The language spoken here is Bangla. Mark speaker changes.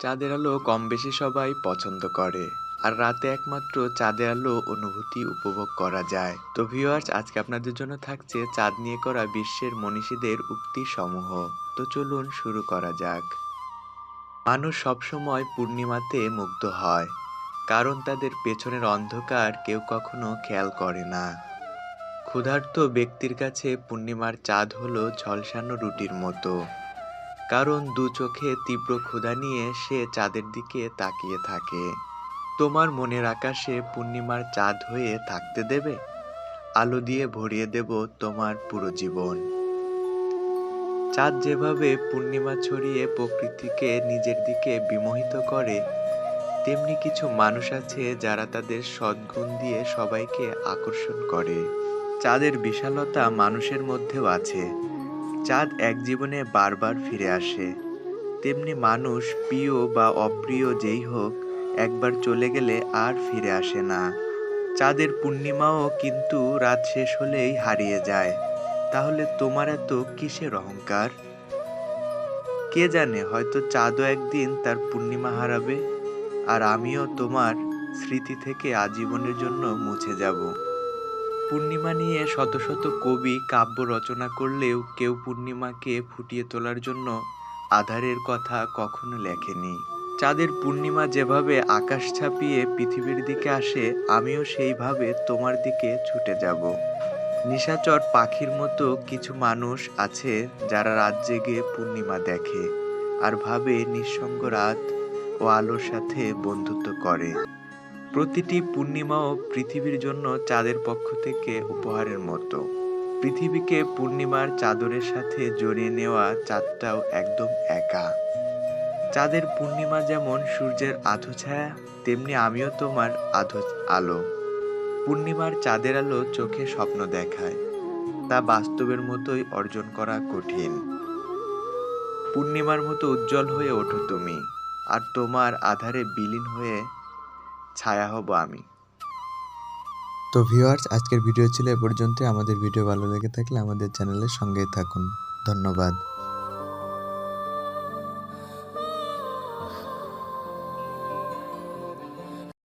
Speaker 1: চাঁদের আলো কম বেশি সবাই পছন্দ করে। আর রাতে একমাত্র চাঁদের আলো অনুভূতি উপভোগ করা যায়। তো ভিউয়ার্স আজকে আপনাদের জন্য থাকছে চাঁদ নিয়ে করা বিশ্বের মনীষীদের উক্তি সমূহ। তো চলুন শুরু করা যাক। মানুষ সবসময় পূর্ণিমাতে মুগ্ধ হয়, কারণ তাদের পেছনের অন্ধকার কেউ কখনো খেয়াল করে না। ক্ষুধার্ত ব্যক্তির কাছে পূর্ণিমার চাঁদ হলো ঝলসানো রুটির মতো। কারণ দু চোখে তীব্র ক্ষুধা নিয়ে সে চাঁদের দিকে তাকিয়ে থাকে। তোমার মনের আকাশে পূর্ণিমার চাঁদ হয়ে থাকতে দেবে? আলো দিয়ে ভরিয়ে দেব তোমার পুরো জীবন। চাঁদ যেভাবে পূর্ণিমা ছড়িয়ে প্রকৃতিকে নিজের দিকে বিমোহিত করে, তেমনি কিছু মানুষ আছে যারা তাদের সদ্গুণ দিয়ে সবাইকে আকর্ষণ করে। চাঁদের বিশালতা মানুষের মধ্যেও আছে। চাঁদ এক জীবনে বারবার ফিরে আসে। তেমনি মানুষ, প্রিয় বা অপ্রিয় যেই হোক, একবার চলে গেলে আর ফিরে আসে না। চাঁদের পূর্ণিমাও কিন্তু রাত শেষ হলেই হারিয়ে যায়। তাহলে তোমার এত কিসের অহংকার? কে জানে, হয়তো চাঁদও একদিন তার পূর্ণিমা হারাবে, আর আমিও তোমার স্মৃতি থেকে আজীবনের জন্য মুছে যাব। পূর্ণিমা নিয়ে শত শত কবি কাব্য রচনা করলেও কেউ পূর্ণিমাকে ফুটিয়ে তোলার জন্য আধারের কথা কখনো লেখেনি। চাঁদের পূর্ণিমা যেভাবে আকাশ ছাপিয়ে পৃথিবীর দিকে আসে, আমিও সেইভাবে তোমার দিকে ছুটে যাব। নিশাচর পাখির মতো কিছু মানুষ আছে যারা রাত জেগে পূর্ণিমা দেখে আর ভাবে নিঃসঙ্গ রাত ও আলোর সাথে বন্ধুত্ব করে। প্রতিটি পূর্ণিমাও পৃথিবীর জন্য চাঁদের পক্ষ থেকে উপহারের মতো। পৃথিবীকে পূর্ণিমার চাদরের সাথে জড়িয়ে নেওয়া চাঁদটাও একদম একা। চাঁদের পূর্ণিমা যেমন সূর্যের আধো ছায়া তেমনি আমিও তোমার আধো, আলো। পূর্ণিমার চাঁদের আলো চোখে স্বপ্ন দেখায়, তা বাস্তবের মতোই অর্জন করা কঠিন। পূর্ণিমার মতো উজ্জ্বল হয়ে ওঠো তুমি, আর তোমার আধারে বিলীন হয়ে ছায়া হব আমি।
Speaker 2: তো ভিউয়ার্স, আজকের ভিডিও ছিল এ পর্যন্ত আমাদের ভিডিও ভালো লেগে থাকলে আমাদের চ্যানেলের সঙ্গেই থাকুন। ধন্যবাদ।